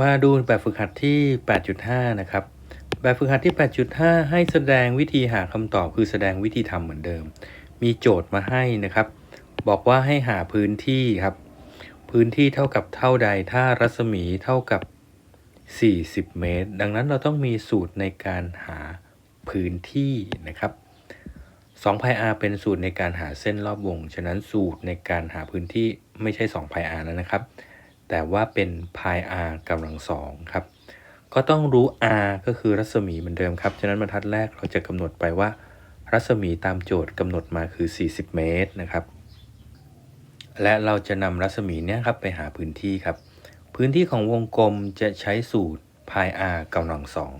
มาดูแบบฝึกหัดที่ 8.5 นะครับ แบบฝึกหัดที่ 8.5 ให้แสดงวิธีหาคำตอบคือแสดงวิธีทำเหมือนเดิม มีโจทย์มาให้นะครับ บอกว่าให้หาพื้นที่ครับ พื้นที่เท่ากับเท่าใด ถ้ารัศมีเท่ากับ 40 เมตร ดังนั้นเราต้องมีสูตรในการหาพื้นที่นะครับ2 pi r เป็นสูตรในการหาเส้นรอบวง ฉะนั้นสูตรในการหาพื้นที่ไม่ใช่2 pi r แล้วนะครับ แต่ว่าเป็น pi r กำลังสองครับ ก็ต้องรู้ r ก็คือรัศมีเหมือนเดิมครับ ฉะนั้นบรรทัดแรกเราจะกำหนดไปว่า รัศมีตามโจทย์กำหนดมาคือ 40 เมตรนะครับ และเราจะนำรัศมีเนี้ยครับไปหาพื้นที่ครับ พื้นที่ของวงกลมจะใช้สูตร pi r กำลังสอง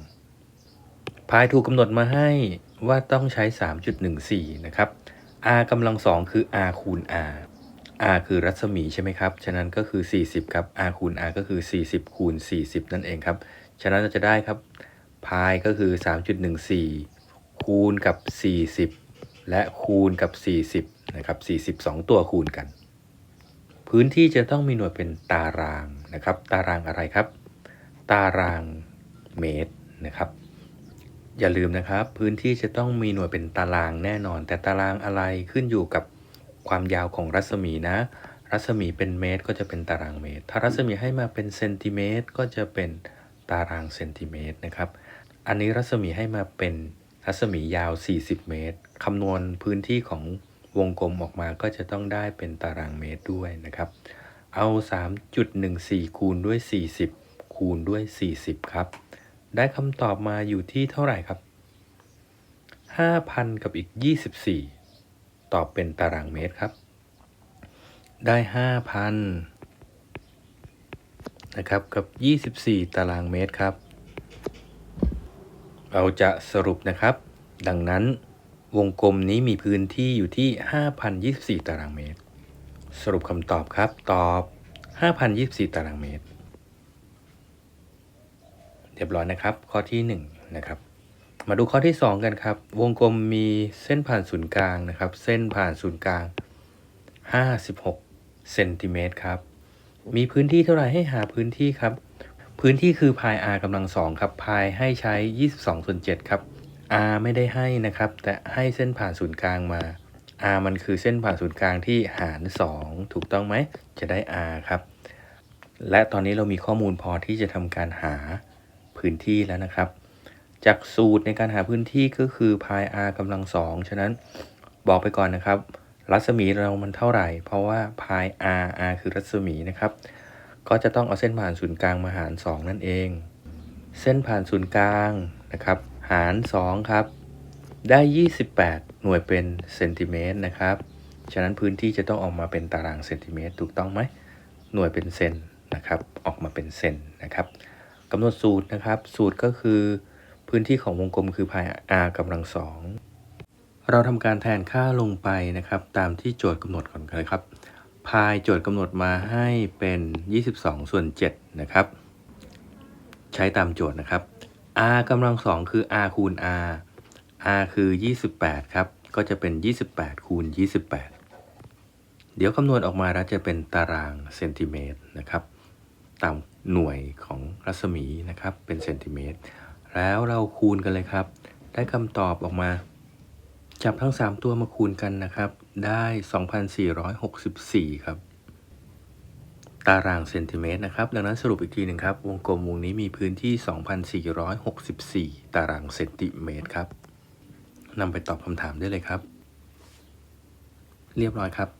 pi ถูกกำหนดมาให้ว่าต้องใช้ 3.14 นะครับ r กำลังสองคือ r คูณ r r คือรัศมีใช่ไหมครับ ฉะนั้นก็คือ 40 ครับ r คูณ r ก็คือ 40 คูณ 40 นั่นเองครับ ฉะนั้นเราจะได้ครับพายก็คือ 3.14 คูณกับ 40 และคูณกับ 40 นะครับ 42 ตัวคูณกัน พื้นที่จะต้องมีหน่วยเป็นตารางนะครับ ตารางอะไรครับ ตารางเมตรนะครับ อย่าลืมนะครับ พื้นที่จะต้องมีหน่วยเป็นตารางแน่นอน แต่ตารางอะไรขึ้นอยู่กับ ความยาวของรัศมีนะ รัศมีเป็นเมตรก็จะเป็นตารางเมตร ถ้ารัศมีให้มาเป็นเซนติเมตรก็จะเป็นตารางเซนติเมตรนะครับ อันนี้รัศมีให้มาเป็นรัศมียาว 40 เมตร คำนวณพื้นที่ของวงกลมออกมาก็จะต้องได้เป็นตารางเมตรด้วยนะครับ เอา 3.14 คูณด้วย 40 คูณด้วย 40 ครับ ได้คำตอบมาอยู่ที่เท่าไหร่ครับ 5,000 กับอีก 24 ตอบเป็นตารางเมตรครับ ได้ 5,000 นะครับ กับ 24 ตารางเมตรครับ เราจะสรุปนะครับ ดังนั้นวงกลมนี้มีพื้นที่อยู่ที่ 5,024 ตารางเมตร สรุปคำตอบครับ ตอบ 5,024 ตารางเมตร เรียบร้อยนะครับ ข้อที่ 1 นะครับ มาดูข้อที่ 2 กันครับ วงกลมมีเส้นผ่านศูนย์กลางนะครับ เส้นผ่านศูนย์กลาง 56เซนติเมตรครับ มีพื้นที่เท่าไหร่ให้หาพื้นที่ครับ พื้นที่คือพาย r กำลังสองครับพายให้ใช้ 22ส่วน7ครับ r ไม่ได้ให้นะครับ แต่ให้เส้นผ่านศูนย์กลางมา r มันคือเส้นผ่านศูนย์กลางที่หาร 2 ถูกต้องไหม จะได้ r ครับ และตอนนี้เรามีข้อมูลพอที่จะทำการหาพื้นที่แล้วนะครับ จากสูตรในการหาพื้นที่ก็คือพาย r กำลังสองฉะนั้นบอกไปก่อนนะครับ รัศมีเรามันเท่าไหร่ เพราะว่าพาย r r คือรัศมีนะครับ ก็จะต้องเอาเส้นผ่านศูนย์กลางมาหาร 2 นั่นเอง เส้นผ่านศูนย์กลางนะครับ หาร 2 ครับ ได้ 28 หน่วยเป็นเซนติเมตรนะครับ ฉะนั้นพื้นที่จะต้องออกมาเป็นตารางเซนติเมตรถูกต้องไหม หน่วยเป็นเซนนะครับ ออกมาเป็นเซนนะครับกำหนดสูตรนะครับ สูตรก็คือ พื้นที่ของวงกลมคือพาย r กำลังสองเราทำการแทนค่าลงไปนะครับ ตามที่โจทย์กำหนดก่อนเลยครับ พายโจทย์กำหนดมาให้เป็น 22 ส่วน 7 นะครับ ใช้ตามโจทย์นะครับ r กำลังสองคือ r คูณ r r คือ 28 ครับ ก็จะเป็น 28 คูณ 28 เดี๋ยวคำนวณออกมาแล้วจะเป็นตารางเซนติเมตรนะครับ ตามหน่วยของรัศมีนะครับ เป็นเซนติเมตร แล้วเราคูณกันเลยครับ ได้คำตอบออกมา จับทั้ง 3 ตัวมาคูณกันนะครับ ได้ 2,464 ครับ ตารางเซนติเมตรนะครับ ดังนั้นสรุปอีกทีหนึ่งครับ วงกลมวงนี้มีพื้นที่ 2,464 ตารางเซนติเมตรครับนำไปตอบคำถามได้เลยครับ เรียบร้อยครับ